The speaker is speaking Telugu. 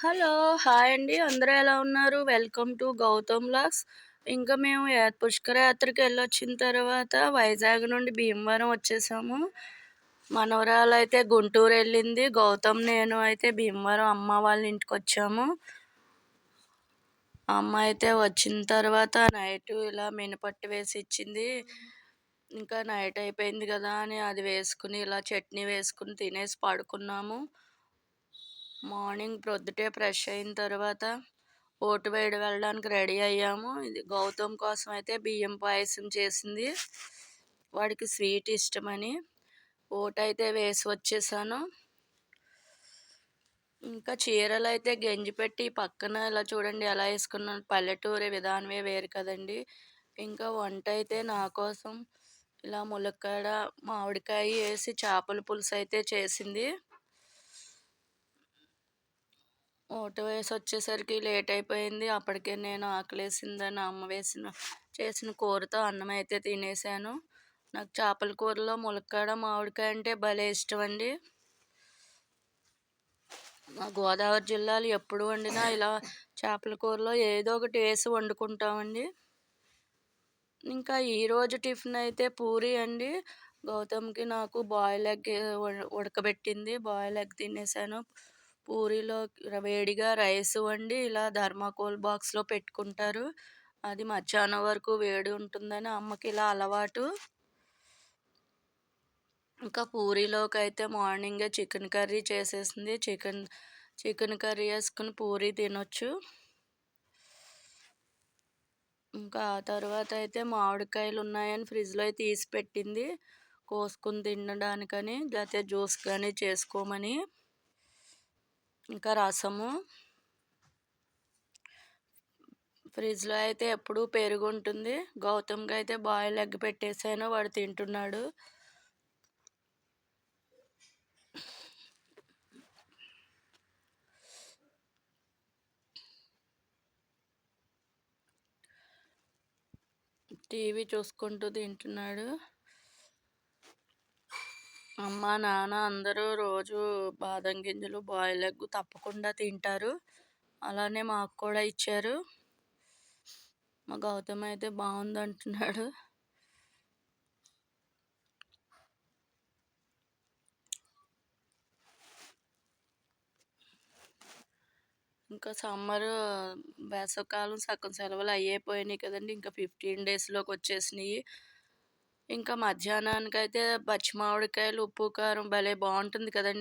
హలో! హాయ్ అండి. అందరూ ఎలా ఉన్నారు? వెల్కమ్ టు గౌతమ్ లాక్స్ ఇంకా మేము పుష్కరయాత్రకి వెళ్ళి వచ్చిన తర్వాత వైజాగ్ నుండి భీమవరం వచ్చేసాము. మనవరాలైతే గుంటూరెళ్ళింది. గౌతమ్, నేను అయితే భీమవరం అమ్మ వాళ్ళ ఇంటికి వచ్చాము అమ్మ అయితే వచ్చిన తర్వాత నైట్ ఇలా మినపట్టు వేసి ఇచ్చింది. ఇంకా నైట్ అయిపోయింది కదా అని అది వేసుకుని ఇలా చట్నీ వేసుకుని తినేసి పడుకున్నాము. మార్నింగ్ ప్రొద్దుటే ఫ్రెష్ అయిన తర్వాత ఓటు వేడి వెళ్ళడానికి రెడీ అయ్యాము. ఇది గౌతమ్ కోసం అయితే బియ్యం పాయసం చేసింది. వాడికి స్వీట్ ఇష్టమని ఓటైతే వేసి వచ్చేసాను. ఇంకా చీరలు అయితే గెంజి పెట్టి పక్కన ఇలా చూడండి ఎలా వేసుకున్నాను. పల్లెటూరి విధానమే వేరు కదండీ! ఇంకా వంట అయితే నా కోసం ఇలా ములక్కాడ, మామిడికాయ వేసి చేపల పులుసు అయితే చేసింది. ఓటు వేసి వచ్చేసరికి లేట్ అయిపోయింది. అప్పటికే నేను ఆకలేసిందని అమ్మ వేసిన చేసిన కూరతో అన్నం అయితే తినేసాను. నాకు చేపల కూరలో ములక్కాడ, మామిడికాయ అంటే భలే ఇష్టం అండి మా గోదావరి జిల్లాలో ఎప్పుడు వండినా ఇలా చేపల కూరలో ఏదో ఒకటి వేసి వండుకుంటామండి. ఇంకా ఈరోజు టిఫిన్ అయితే పూరి అండి. గౌతమ్‌కి నాకు బాయిల్ ఎగ్ ఉడకబెట్టింది. బాయిల్ ఎగ్ తినేసాను. పూరీలో వేడిగా రైస్ వండి ఇలా థర్మాకోల్ బాక్స్‌లో పెట్టుకుంటారు. అది మధ్యాహ్నం వరకు వేడి ఉంటుందని అమ్మకి ఇలా అలవాటు. ఇంకా పూరీలోకైతే మార్నింగే చికెన్ కర్రీ చేసేసింది. చికెన్ చికెన్ కర్రీ వేసుకుని పూరీ తినొచ్చు. ఇంకా ఆ తర్వాత అయితే మామిడికాయలు ఉన్నాయని ఫ్రిడ్జ్‌లో తీసి పెట్టింది. కోసుకొని తినడానికని లేకపోతే జ్యూస్ కానీ చేసుకోమని. ఇంకా రసము. ఫ్రిడ్జ్‌లో అయితే ఎప్పుడూ పెరుగు ఉంటుంది. గౌతమ్‌కి అయితే బాయిల్ ఎగ్ పెట్టేసాను. వాడు తింటున్నాడు. టీవీ చూసుకుంటూ తింటున్నాడు. అమ్మ, నాన్న అందరూ రోజు బాదం గింజలు, బాయిల్ ఎగ్ తప్పకుండా తింటారు. అలానే మాకు కూడా ఇచ్చారు. మా గౌతమ్ అయితే బాగుందంటున్నాడు. ఇంకా సమ్మర్ వేసవికాలం సగం సెలవులు అయ్యే పోయినాయి కదండీ! ఇంకా 15 డేస్‌లోకి వచ్చేసినాయి. ఇంకా మధ్యాహ్నానికి పచ్చి మామిడికాయలు, ఉప్పు, కారం భలే బాగుంటుంది కదండీ!